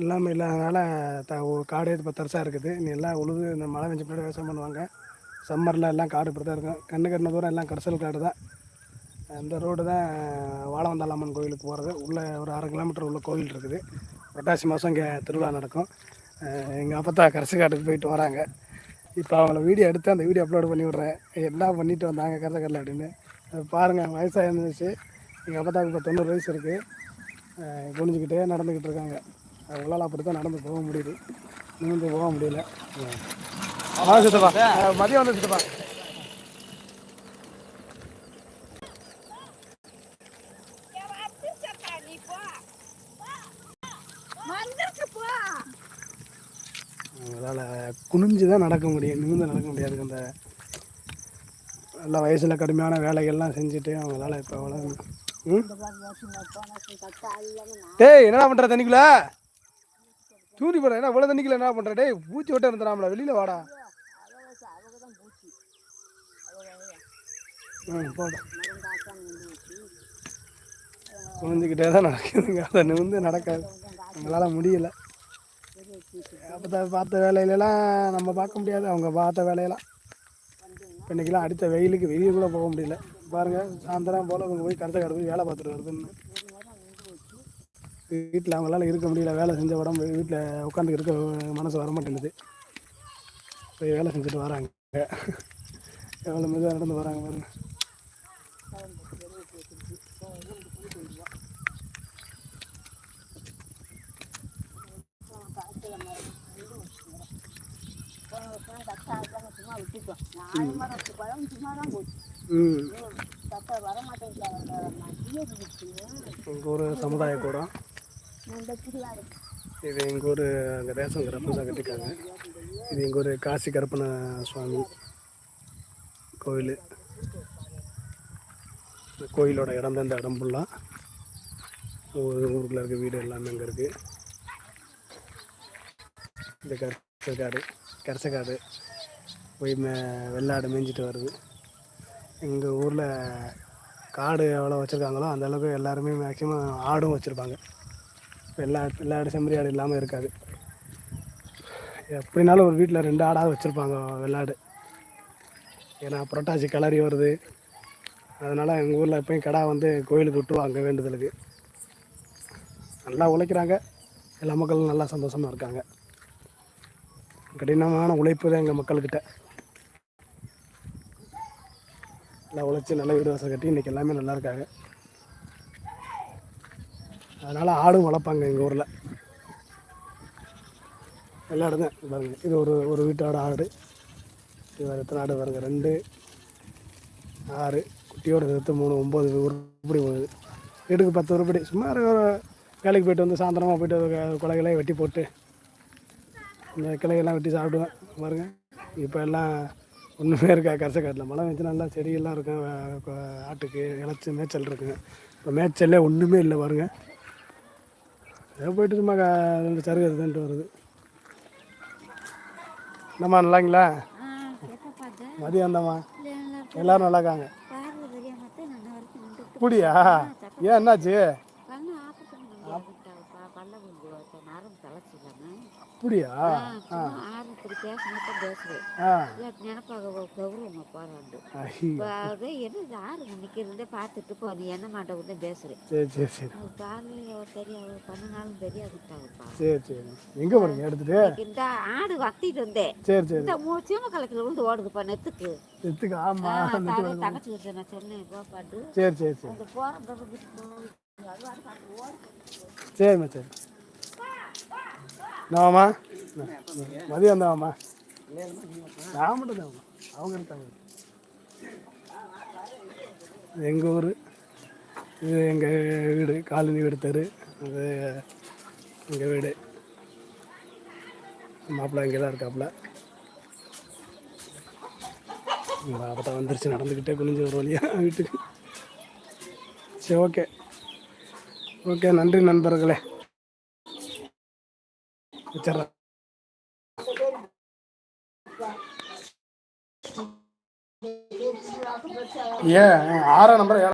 எல்லாமே இல்லாதனால த காடே இப்போ தரிசாக இருக்குது. நீ எல்லாம் உழுது இந்த மழை பெஞ்ச பின்னாடி விவசாயம் பண்ணுவாங்க. சம்மரில் எல்லாம் காடு இப்படி தான் இருக்கும். கண்ணு கட்டின தூரம் எல்லாம் கடைசல் காடு தான். இந்த ரோடு தான் வாழவந்தாளம்மன் கோயிலுக்கு போகிறது உள்ளே ஒரு அரை கிலோமீட்டர் உள்ள கோயில் இருக்குது. புரட்டாசி மாதம் இங்கே திருவிழா நடக்கும். எங்கள் அப்பத்தா கரசு காட்டுக்கு போயிட்டு வராங்க. இப்போ அவங்கள வீடியோ எடுத்து அந்த வீடியோ அப்லோட் பண்ணி விட்றேன். என்ன பண்ணிட்டு வந்தாங்க கரசக்கரில் அப்படின்னு. பாருங்கள் வயசாக இருந்துச்சு எங்கள் அப்பத்தாவுக்கு இப்போ தொண்ணூறு வயசு இருக்குது குனிஞ்சிக்கிட்டே நடந்துக்கிட்டு இருக்காங்க. அவங்களால அப்படி தான் நடந்து போக முடியுது. நிமிந்து போக முடியல. ஆ சித்தப்பா. மதியம் வந்து சித்தப்பா. அவங்களால குனிஞ்சு தான் நடக்க முடியும். நிமிந்து நடக்க முடியாது. அந்த நல்ல வயசில் கடுமையான வேலைகள்லாம் செஞ்சுட்டு அவங்களால இப்போ அவ்வளோ ம்? டேய் என்னடா பண்ணுற தண்ணிக்குள்ள? தூரி போட. என்ன இவ்வளோ தண்ணிக்குள்ள என்ன பண்ணுற டே பூச்சி விட்ட இருந்துடாமல வெளியில் வாடா. ம் போட. தான் நடக்குதுங்க. அதை நிமிந்து நடக்காது. எங்களால் முடியல. அப்போ பார்த்த வேலையிலலாம் நம்ம பார்க்க முடியாது. அவங்க பார்த்த வேலையெல்லாம். இப்போ இன்றைக்கெல்லாம் அடுத்த வெயிலுக்கு வெளியே கூட போக முடியல. பாருங்கள் சாயந்தரம் போல் அவங்க போய் கருத்தை கடை போய் வேலை பார்த்துட்டு வருதுன்னு. வீட்டில் அவங்களால இருக்க முடியல வேலை செஞ்ச உடம்பு வீட்டில் உட்காந்து இருக்க மனசு வர மாட்டேங்குது போய் வேலை செஞ்சுட்டு வராங்க. எவ்வளோ மெதுவாக நடந்து வராங்க பாருங்க ஊர் சமுதாய கூடம். இது எங்கள் ஊர் அங்கே தேசம் கரப்பு கட்டிருக்காங்க இது எங்கள் ஊர் காசி கருப்பண சுவாமி கோயில். கோயிலோட இடம் தான் இந்த இடம் ஃபுல்லாக ஒவ்வொரு ஊருக்குள்ள இருக்க வீடு எல்லாமே அங்கே இருக்குது இந்த கரிசக்காடு கரசக்காடு போய் மே வெள்ளாடு மேய்ஞ்சிட்டு வருது. எங்கள் ஊரில் காடு எவ்வளோ வச்சுருக்காங்களோ அந்த அளவுக்கு எல்லாருமே மேக்ஸிமம் ஆடும் வச்சுருப்பாங்க. எல்லா வெள்ளாடு செம்மறி ஆடு இல்லாமல் இருக்காது. எப்படினாலும் ஒரு வீட்டில் ரெண்டு ஆடாவது வச்சுருப்பாங்க வெள்ளாடு. ஏன்னா புரட்டாசி கிளறி வருது. அதனால் எங்கள் ஊரில் எப்பயும் கடா வந்து கோயிலுக்கு விட்டுருவாங்க வேண்டுதலுக்கு. நல்லா உழைக்கிறாங்க. எல்லா மக்களும் நல்லா சந்தோஷமாக இருக்காங்க. கடினமான உழைப்பு தான் எங்கள் மக்கள்கிட்ட. நல்லா உழைச்சி நல்ல வீடு வாசல் கட்டி இன்றைக்கி எல்லாமே நல்லா இருக்காங்க. அதனால் ஆடும் வளர்ப்பாங்க எங்கள் ஊரில். எல்லா இடம் பாருங்கள் இது ஒரு ஒரு வீட்டோட ஆடு. இது வேறு எத்தனை ஆடு வருங்க ரெண்டு ஆறு. குட்டியோட சேர்த்து மூணு ஒம்பது உருப்படி போகுது. வீட்டுக்கு பத்து உருப்படி. சும்மா ஒரு வேலைக்கு போயிட்டு வந்து சாயந்தரமாக போயிட்டு க- குலைகளை வெட்டி போட்டு இந்த கிளையெல்லாம் வெட்டி சாப்பிடுவேன். பாருங்கள் இப்போ எல்லாம் ஒன்றுமே இருக்கா கரசக்காட்டில் மழை வச்சு நல்லா செடியெல்லாம் இருக்கும். ஆட்டுக்கு இழைச்சி மேய்ச்சல் இருக்குங்க. இப்போ மேய்ச்சல்லே ஒன்றுமே இல்லை பாருங்கள் போயிட்டு சும்மா ரெண்டு சருகு எடுத்துட்டு வருது என்னம்மா நல்லாங்களா மதியம் வந்தம்மா. எல்லாரும் நல்லா இருக்காங்க அப்படியா ஏன் என்னாச்சு? கண்ணு ஆபரேஷன் ஆரம்பத்தில் பேசினப்ப பேசுவேன் இல்லை நினப்பாக கௌரவங்க. இப்போ அது என்ன ஆறு நிற்கிறதே பார்த்துட்டு போ நீ என்ன மாட்டவங்க சரி காலையில் தெரியாது பண்ணனாலும் தெரியாதுட்டாங்கப்பா சரி சரி. எங்கே போறீங்க எடுத்துட்டு? இந்த ஆடு வத்திட்டு இருந்தேன் சரி சரி. இந்த மூ சீம கலக்கில் விழுந்து ஓடுதுப்பா நெத்துக்கு. எடுத்துக்க ஆமா தங்கச்சி நான் சொன்னேன் போப்பாட்டு சரி சரி சரி. அந்த ஓடு சரிம்மா சரி நாமா மதியம் வந்தாம்மா நான் மட்டும் தான் அவங்க இருக்காங்க எங்கள் ஊர். இது எங்கள் வீடு. காலனி வீடு தெரு. அது எங்கள் வீடு. மாப்பிள்ளை இங்கே தான் இருக்காப்புல அப்போ வந்துருச்சு. நடந்துக்கிட்டே குனிஞ்சு ஒரு வழியா வீட்டுக்கு. சரி ஓகே. ஓகே நன்றி நண்பர்களே. வச்சிட்றேன். ஏன்? ஆறாம் நம்பர்